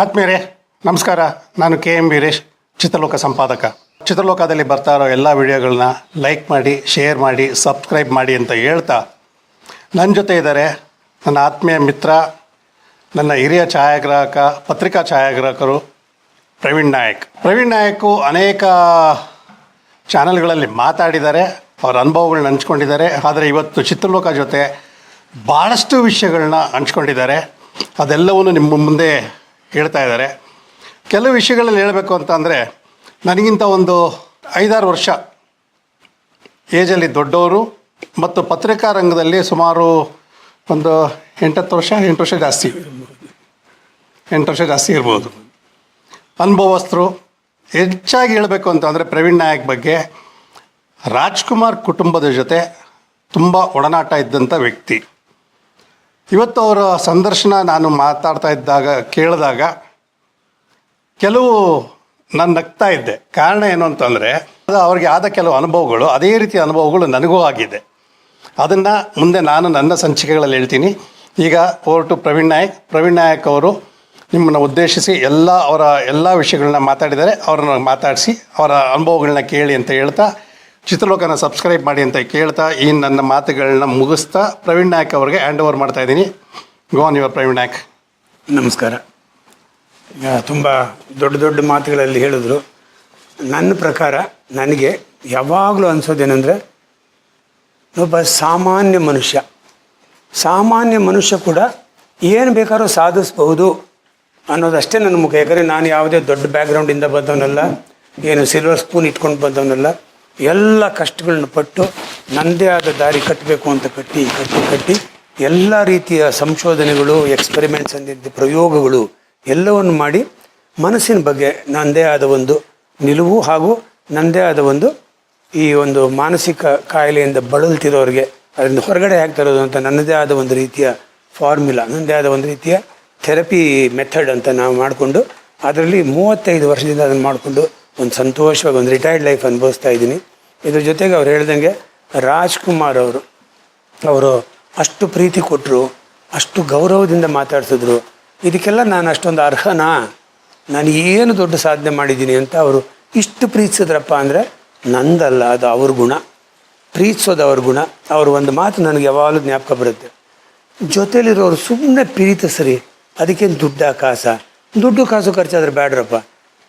ಆತ್ಮೀಯರೇ, ನಮಸ್ಕಾರ. ನಾನು ಕೆ ಎಂ ವೀರೇಶ್, ಚಿತ್ರಲೋಕ ಸಂಪಾದಕ. ಚಿತ್ರಲೋಕದಲ್ಲಿ ಬರ್ತಾ ಇರೋ ಎಲ್ಲ ವಿಡಿಯೋಗಳನ್ನ ಲೈಕ್ ಮಾಡಿ, ಶೇರ್ ಮಾಡಿ, ಸಬ್ಸ್ಕ್ರೈಬ್ ಮಾಡಿ ಅಂತ ಹೇಳ್ತಾ ನನ್ನ ಜೊತೆ ಇದ್ದಾರೆ ನನ್ನ ಆತ್ಮೀಯ ಮಿತ್ರ, ನನ್ನ ಹಿರಿಯ ಛಾಯಾಗ್ರಾಹಕ, ಪತ್ರಿಕಾ ಛಾಯಾಗ್ರಾಹಕರು ಪ್ರವೀಣ್ ನಾಯಕ್. ಪ್ರವೀಣ್ ನಾಯಕು ಅನೇಕ ಚಾನಲ್ಗಳಲ್ಲಿ ಮಾತಾಡಿದ್ದಾರೆ, ಅವರ ಅನುಭವಗಳನ್ನ ಹಂಚ್ಕೊಂಡಿದ್ದಾರೆ, ಆದರೆ ಇವತ್ತು ಚಿತ್ರಲೋಕ ಜೊತೆ ಭಾಳಷ್ಟು ವಿಷಯಗಳನ್ನ ಹಂಚ್ಕೊಂಡಿದ್ದಾರೆ. ಅದೆಲ್ಲವನ್ನು ನಿಮ್ಮ ಮುಂದೆ ಹೇಳ್ತಾ ಇದ್ದಾರೆ. ಕೆಲವು ವಿಷಯಗಳಲ್ಲಿ ಹೇಳಬೇಕು ಅಂತ ಅಂದರೆ ನನಗಿಂತ ಒಂದು ಐದಾರು ವರ್ಷ ಏಜಲ್ಲಿ ದೊಡ್ಡವರು ಮತ್ತು ಪತ್ರಿಕಾ ರಂಗದಲ್ಲಿ ಸುಮಾರು ಒಂದು ಎಂಟತ್ತು ವರ್ಷ, ಎಂಟು ವರ್ಷ ಜಾಸ್ತಿ. ಎಂಟು ವರ್ಷ ಜಾಸ್ತಿ ಇರ್ಬೋದು. ಅನುಭವಸ್ಥರು, ಹೆಚ್ಚಾಗಿ ಹೇಳಬೇಕು ಅಂತಂದರೆ ಪ್ರವೀಣ್ ನಾಯಕ್ ಬಗ್ಗೆ, ರಾಜ್ಕುಮಾರ್ ಕುಟುಂಬದ ಜೊತೆ ತುಂಬ ಒಡನಾಟ ಇದ್ದಂಥ ವ್ಯಕ್ತಿ. ಇವತ್ತು ಅವರ ಸಂದರ್ಶನ ನಾನು ಮಾತಾಡ್ತಾ ಇದ್ದಾಗ, ಕೇಳಿದಾಗ ಕೆಲವು ನಾನು ನಗ್ತಾ ಇದ್ದೆ. ಕಾರಣ ಏನು ಅಂತಂದರೆ ಅದು ಅವ್ರಿಗೆ ಆದ ಕೆಲವು ಅನುಭವಗಳು, ಅದೇ ರೀತಿಯ ಅನುಭವಗಳು ನನಗೂ ಆಗಿದೆ. ಅದನ್ನು ಮುಂದೆ ನಾನು ನನ್ನ ಸಂಚಿಕೆಗಳಲ್ಲಿ ಹೇಳ್ತೀನಿ. ಈಗ ಹೊರಟು ಪ್ರವೀಣ್ ನಾಯಕ್ ಪ್ರವೀಣ್ ನಾಯಕ್ ಅವರು ನಿಮ್ಮನ್ನು ಉದ್ದೇಶಿಸಿ ಎಲ್ಲ ಅವರ ಎಲ್ಲ ವಿಷಯಗಳನ್ನ ಮಾತಾಡಿದರೆ ಅವರನ್ನು ಮಾತಾಡಿಸಿ ಅವರ ಅನುಭವಗಳನ್ನ ಕೇಳಿ ಅಂತ ಹೇಳ್ತಾ ಚಿತ್ರಲೋಕನ ಸಬ್ಸ್ಕ್ರೈಬ್ ಮಾಡಿ ಅಂತ ಕೇಳ್ತಾ ಈ ನನ್ನ ಮಾತುಗಳನ್ನ ಮುಗಿಸ್ತಾ ಪ್ರವೀಣ್ ನಾಯಕ್ ಅವ್ರಿಗೆ ಹ್ಯಾಂಡ್ ಓವರ್ ಮಾಡ್ತಾ ಇದ್ದೀನಿ. ಗೋನ್ ಯುವ ಪ್ರವೀಣ್ ನಾಯಕ್. ನಮಸ್ಕಾರ. ಈಗ ತುಂಬ ದೊಡ್ಡ ದೊಡ್ಡ ಮಾತುಗಳಲ್ಲಿ ಹೇಳಿದ್ರು. ನನ್ನ ಪ್ರಕಾರ ನನಗೆ ಯಾವಾಗಲೂ ಅನಿಸೋದೇನೆಂದರೆ, ಒಬ್ಬ ಸಾಮಾನ್ಯ ಮನುಷ್ಯ ಸಾಮಾನ್ಯ ಮನುಷ್ಯ ಕೂಡ ಏನು ಬೇಕಾದ್ರೂ ಸಾಧಿಸ್ಬಹುದು ಅನ್ನೋದಷ್ಟೇ ನನ್ನ ಮುಖ. ಯಾಕಂದರೆ ನಾನು ಯಾವುದೇ ದೊಡ್ಡ ಬ್ಯಾಕ್ಗ್ರೌಂಡಿಂದ ಬಂದವನಲ್ಲ, ಏನು ಸಿಲ್ವರ್ ಸ್ಪೂನ್ ಇಟ್ಕೊಂಡು ಬಂದವನಲ್ಲ ಎಲ್ಲ ಕಷ್ಟಗಳನ್ನ ಪಟ್ಟು ನನ್ನದೇ ಆದ ದಾರಿ ಕಟ್ಟಬೇಕು ಅಂತ ಕಟ್ಟಿ ಕಟ್ಟಿ ಕಟ್ಟಿ ಎಲ್ಲ ರೀತಿಯ ಸಂಶೋಧನೆಗಳು ಎಕ್ಸ್ಪೆರಿಮೆಂಟ್ಸ್ ಅಂದಿದ್ದ ಪ್ರಯೋಗಗಳು ಎಲ್ಲವನ್ನು ಮಾಡಿ ಮನಸ್ಸಿನ ಬಗ್ಗೆ ನನ್ನದೇ ಆದ ಒಂದು ನಿಲುವು ಹಾಗೂ ನನ್ನದೇ ಆದ ಒಂದು ಈ ಒಂದು ಮಾನಸಿಕ ಕಾಯಿಲೆಯಿಂದ ಬಳಲ್ತಿರೋರಿಗೆ ಅದರಿಂದ ಹೊರಗಡೆ ತರೋದು ಅಂತ ನನ್ನದೇ ಆದ ಒಂದು ರೀತಿಯ ಫಾರ್ಮುಲಾ ನನ್ನದೇ ಆದ ಒಂದು ರೀತಿಯ ಥೆರಪಿ ಮೆಥಡ್ ಅಂತ ನಾವು ಮಾಡಿಕೊಂಡು ಅದರಲ್ಲಿ ಮೂವತ್ತೈದು ವರ್ಷದಿಂದ ಅದನ್ನು ಮಾಡಿಕೊಂಡು ಒಂದು ಸಂತೋಷವಾಗಿ ಒಂದು ರಿಟೈರ್ಡ್ ಲೈಫ್ ಅನುಭವಿಸ್ತಾ ಇದ್ದೀನಿ. ಇದ್ರ ಜೊತೆಗೆ ಅವ್ರು ಹೇಳ್ದಂಗೆ ರಾಜ್ಕುಮಾರ್ ಅವರು ಅವರು ಅಷ್ಟು ಪ್ರೀತಿ ಕೊಟ್ಟರು ಅಷ್ಟು ಗೌರವದಿಂದ ಮಾತಾಡ್ಸಿದ್ರು. ಇದಕ್ಕೆಲ್ಲ ನಾನು ಅಷ್ಟೊಂದು ಅರ್ಹನಾ? ನಾನು ಏನು ದೊಡ್ಡ ಸಾಧನೆ ಮಾಡಿದ್ದೀನಿ ಅಂತ ಅವರು ಇಷ್ಟು ಪ್ರೀತಿಸಿದ್ರಪ್ಪ ಅಂದರೆ ನಂದಲ್ಲ, ಅದು ಅವ್ರ ಗುಣ. ಪ್ರೀತಿಸೋದು ಅವ್ರ ಗುಣ. ಅವ್ರ ಒಂದು ಮಾತು ನನಗೆ ಯಾವಾಗಲೂ ಜ್ಞಾಪಕ ಬರುತ್ತೆ. ಜೊತೆಲಿರೋರು ಸುಮ್ಮನೆ ಪ್ರೀತಿಸ್ರಿ, ಅದಕ್ಕೇನು ದುಡ್ಡ ಕಾಸ? ದುಡ್ಡು ಕಾಸು ಖರ್ಚಾದ್ರೆ ಬೇಡ್ರಪ್ಪ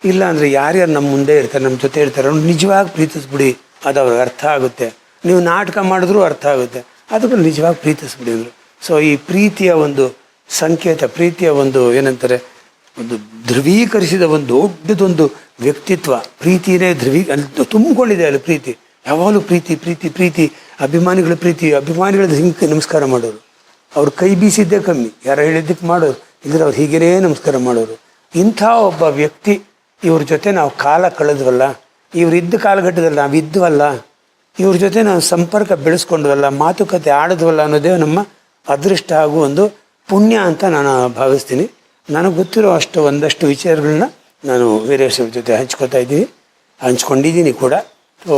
ಇಲ್ಲ ಅಂದರೆ ಯಾರ್ಯಾರು ನಮ್ಮ ಮುಂದೆ ಇರ್ತಾರೆ ನಮ್ಮ ಜೊತೆ ಇರ್ತಾರೆ, ಅವ್ರು ನಿಜವಾಗಿ ಪ್ರೀತಿಸ್ಬಿಡಿ. ಅದು ಅವ್ರಿಗೆ ಅರ್ಥ ಆಗುತ್ತೆ. ನೀವು ನಾಟಕ ಮಾಡಿದ್ರೂ ಅರ್ಥ ಆಗುತ್ತೆ. ಅದಕ್ಕೆ ನಿಜವಾಗಿ ಪ್ರೀತಿಸ್ಬಿಡಿ ಅಂದರು. ಸೊ ಈ ಪ್ರೀತಿಯ ಒಂದು ಸಂಕೇತ, ಪ್ರೀತಿಯ ಒಂದು ಏನಂತಾರೆ, ಒಂದು ಧ್ರುವೀಕರಿಸಿದ ಒಂದು ದೊಡ್ಡದೊಂದು ವ್ಯಕ್ತಿತ್ವ, ಪ್ರೀತಿನೇ ಧ್ರುವೀ, ಅಲ್ಲಿ ತುಂಬಿಕೊಂಡಿದೆ ಅಲ್ಲಿ ಪ್ರೀತಿ. ಯಾವಾಗಲೂ ಪ್ರೀತಿ ಪ್ರೀತಿ ಪ್ರೀತಿ, ಅಭಿಮಾನಿಗಳ ಪ್ರೀತಿ ಅಭಿಮಾನಿಗಳ ಹಿಂಗೆ ನಮಸ್ಕಾರ ಮಾಡೋರು. ಅವ್ರು ಕೈ ಬೀಸಿದ್ದೇ ಕಮ್ಮಿ. ಯಾರು ಹೇಳಿದ್ದಕ್ಕೆ ಮಾಡೋರು. ಇಲ್ಲದ್ರೆ ಅವ್ರು ಹೀಗೇನೇ ನಮಸ್ಕಾರ ಮಾಡೋರು. ಇಂಥ ಒಬ್ಬ ವ್ಯಕ್ತಿ ಇವ್ರ ಜೊತೆ ನಾವು ಕಾಲ ಕಳೆದ್ವಲ್ಲ, ಇವ್ರು ಇದ್ದ ಕಾಲಘಟ್ಟದಲ್ಲಿ ನಾವು ಇದ್ವಲ್ಲ, ಇವ್ರ ಜೊತೆ ನಾವು ಸಂಪರ್ಕ ಬೆಳೆಸ್ಕೊಂಡ್ವಲ್ಲ, ಮಾತುಕತೆ ಆಡಿದ್ವಲ್ಲ ಅನ್ನೋದೇ ನಮ್ಮ ಅದೃಷ್ಟ ಹಾಗೂ ಒಂದು ಪುಣ್ಯ ಅಂತ ನಾನು ಭಾವಿಸ್ತೀನಿ. ನನಗೆ ಗೊತ್ತಿರೋ ಅಷ್ಟು ಒಂದಷ್ಟು ವಿಚಾರಗಳನ್ನ ನಾನು ವೀರೇಶ್ವರ ಜೊತೆ ಹಂಚ್ಕೊತಾ ಇದ್ದೀನಿ. ಹಂಚ್ಕೊಂಡಿದ್ದೀನಿ ಕೂಡ. ಸೊ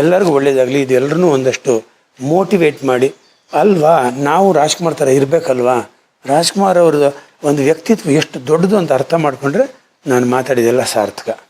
ಎಲ್ಲರಿಗೂ ಒಳ್ಳೆಯದಾಗಲಿ ಇದು ಒಂದಷ್ಟು ಮೋಟಿವೇಟ್ ಮಾಡಿ. ಅಲ್ವಾ? ನಾವು ರಾಜ್ಕುಮಾರ್ ಥರ ಇರಬೇಕಲ್ವಾ? ರಾಜ್ಕುಮಾರ್ ಅವ್ರದ್ದು ಒಂದು ವ್ಯಕ್ತಿತ್ವ ಎಷ್ಟು ದೊಡ್ಡದು ಅಂತ ಅರ್ಥ ಮಾಡಿಕೊಂಡ್ರೆ ನಾನು ಮಾತಾಡಿದೆಲ್ಲ ಸಾರ್ಥಕ.